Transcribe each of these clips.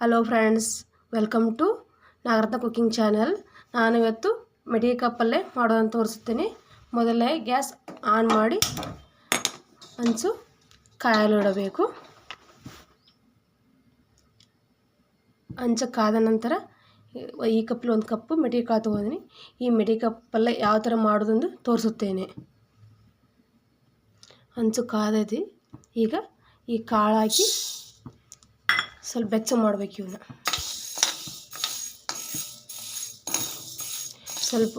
Hello friends welcome to Nagaratna cooking channel ನಾನು ಇವತ್ತು ಮೆಡಿಗೆ ಕಪ್ಪಲ್ಲೇ ಮಾಡೋದನ್ನು ತೋರಿಸುತ್ತೇನೆ ಮೊದಲೇ ಗ್ಯಾಸ್ ಆನ್ ಮಾಡಿ ಹಂಚು ಕಾಯಲು ಇಡಬೇಕು. ಹಂಚು ಕಾದ ನಂತರ ಈ ಕಪ್ಪಲ್ಲಿ ಒಂದು ಕಪ್ಪು ಮೆಡಿಗೆ ಕಾಳು ತೊಗೊಂಡಿನಿ. ಈ ಮೆಡಿಗೆ ಕಪ್ಪಲ್ಲೇ ಯಾವ ಥರ ಮಾಡೋದೆಂದು ತೋರಿಸುತ್ತೇನೆ. ಹಂಚು ಕಾದದಿ. ಈಗ ಈ ಕಾಳು ಹಾಕಿ ಸ್ವಲ್ಪ ಬೆಚ್ಚ ಮಾಡ್ಬೇಕು ಇವನ್ನ ಸ್ವಲ್ಪ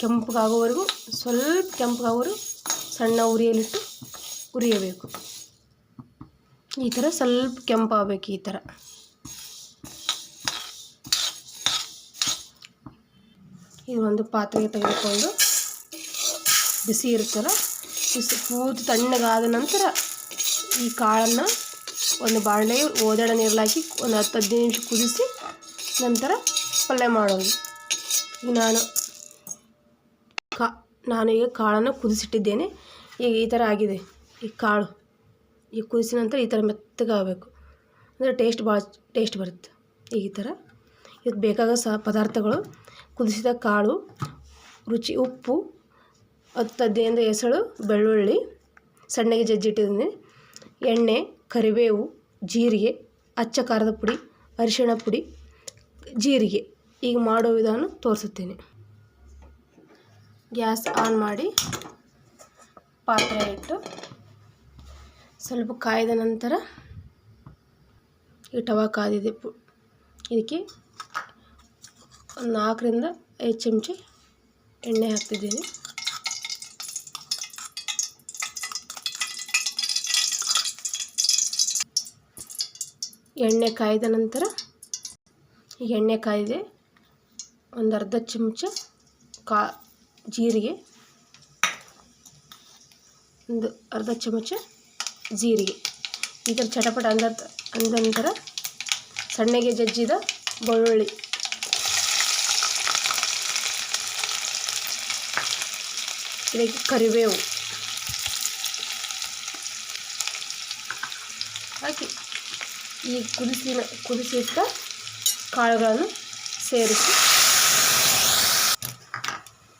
ಕೆಂಪಗಾಗೋವರೆಗೂ, ಸ್ವಲ್ಪ ಕೆಂಪಗಾಗೋರು ಸಣ್ಣ ಉರಿಯಲ್ಲಿಟ್ಟು ಉರಿಯಬೇಕು. ಈ ಥರ ಸ್ವಲ್ಪ ಕೆಂಪಾಗಬೇಕು ಈ ಥರ. ಇದು ಒಂದು ಪಾತ್ರೆಗೆ ತೆಗೆದುಕೊಂಡು ಬಿಸಿ ಇರುತ್ತಲ್ಲ, ಬಿಸಿ ಪೂರ್ತಿ ತಣ್ಣಗಾದ ನಂತರ ಈ ಕಾಳನ್ನು ಒಂದು ಬಾಣಲೆ ಓದಾಡ ನೀರಲ್ಲಿ ಹಾಕಿ ಒಂದು ಹತ್ತು ಹದಿನೈದು ನಿಮಿಷ ಕುದಿಸಿ ನಂತರ ಪಲ್ಯ ಮಾಡೋದು. ಈಗ ನಾನು ಕಾ, ನಾನು ಈಗ ಕಾಳನ್ನು ಕುದಿಸಿಟ್ಟಿದ್ದೇನೆ. ಈಗ ಈ ಥರ ಆಗಿದೆ. ಈ ಕಾಳು ಈಗ ಕುದಿಸಿದ ನಂತರ ಈ ಥರ ಮೆತ್ತಗಾಗಬೇಕು. ಅಂದರೆ ಟೇಸ್ಟ್ ಭಾಳ ಟೇಸ್ಟ್ ಬರುತ್ತೆ ಈಗ ಈ ಥರ. ಇದಕ್ಕೆ ಬೇಕಾಗೋ ಸಹ ಪದಾರ್ಥಗಳು ಕುದಿಸಿದ ಕಾಳು, ರುಚಿ ಉಪ್ಪು, ಹತ್ತು ಹದಿನೈದು ಎಸಳು ಬೆಳ್ಳುಳ್ಳಿ, ಸಣ್ಣಗೆ ಜಜ್ಜಿಟ್ಟಿದ್ದೀನಿ, ಎಣ್ಣೆ ಕರಿಬೇವು, ಜೀರಿಗೆ ಅಚ್ಚ ಖಾರದ ಪುಡಿ, ಅರಿಶಿಣ ಪುಡಿ, ಜೀರಿಗೆ ಈಗ ಮಾಡೋ ವಿಧಾನ ತೋರಿಸುತ್ತೇನೆ. ಗ್ಯಾಸ್ ಆನ್ ಮಾಡಿ ಪಾತ್ರೆ ಇಟ್ಟು ಸ್ವಲ್ಪ ಕಾಯ್ದ ನಂತರ ಈ ಟವಾ ಕಾದಿದೆ ಪು, ಇದಕ್ಕೆ ಒಂದು ನಾಲ್ಕರಿಂದ ಐದು ಚಮಚ ಎಣ್ಣೆ ಹಾಕ್ತಿದ್ದೀನಿ. ಎಣ್ಣೆ ಕಾಯ್ದ ನಂತರ ಎಣ್ಣೆ ಕಾಯ್ದೆ ಒಂದು ಅರ್ಧ ಚಮಚ ಕಾ ಜೀರಿಗೆ, ಒಂದು ಅರ್ಧ ಚಮಚ ಜೀರಿಗೆ. ಈ ಚಟಪಟ ಅಂದ ಅಂದ ನಂತರ ಸಣ್ಣಗೆ ಜಜ್ಜಿದ ಬೆಳ್ಳುಳ್ಳಿ. ಇದಕ್ಕೆ ಕರಿಬೇವು. ಹಾಕಿ. ಈ ಕುದಿಸಿನ, ಕುದಿಸಿಟ್ಟ ಕಾಳುಗಳನ್ನು ಸೇರಿಸಿ.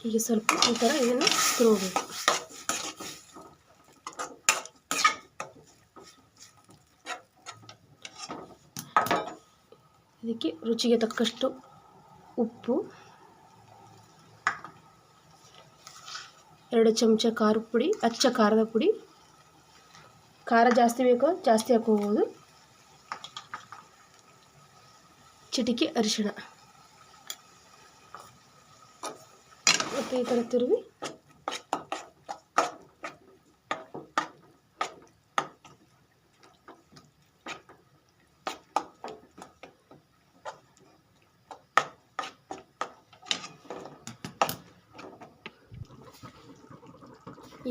ಈಗ ಸ್ವಲ್ಪ ಈ ಥರ ಇದನ್ನು ತಿರುಗಬೇಕು ಇದಕ್ಕೆ ರುಚಿಗೆ ತಕ್ಕಷ್ಟು ಉಪ್ಪು, ಎರಡು ಚಮಚ ಖಾರದ ಪುಡಿ, ಅಚ್ಚ ಖಾರದ ಪುಡಿ. ಖಾರ ಜಾಸ್ತಿ ಬೇಕೋ, ಜಾಸ್ತಿ ಹಾಕೋಬೋದು ಚಿಟಿಕೆ ಅರಿಶಿಣ. ಮತ್ತು ಈ ಥರ ತಿರುವಿ.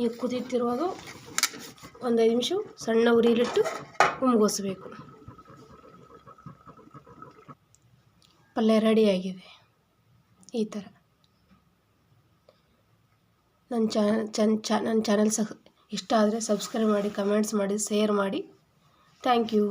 ಈಗ ಕುದೀತಿರುವಾಗ ಒಂದು ಐದು ನಿಮಿಷ ಸಣ್ಣ ಉರಿಲಿಟ್ಟು ಉಮ್ಗೋಸ್ಬೇಕು ಪಲ್ಯ ರೆಡಿಯಾಗಿದೆ ಈ ಥರ. ನನ್ನ ಚಾ ಚನ್, ಚ, ನನ್ನ ಚಾನಲ್ ಸಹ ಇಷ್ಟ ಆದರೆ ಸಬ್ಸ್ಕ್ರೈಬ್ ಮಾಡಿ ಕಮೆಂಟ್ಸ್ ಮಾಡಿ ಶೇರ್ ಮಾಡಿ. Thank you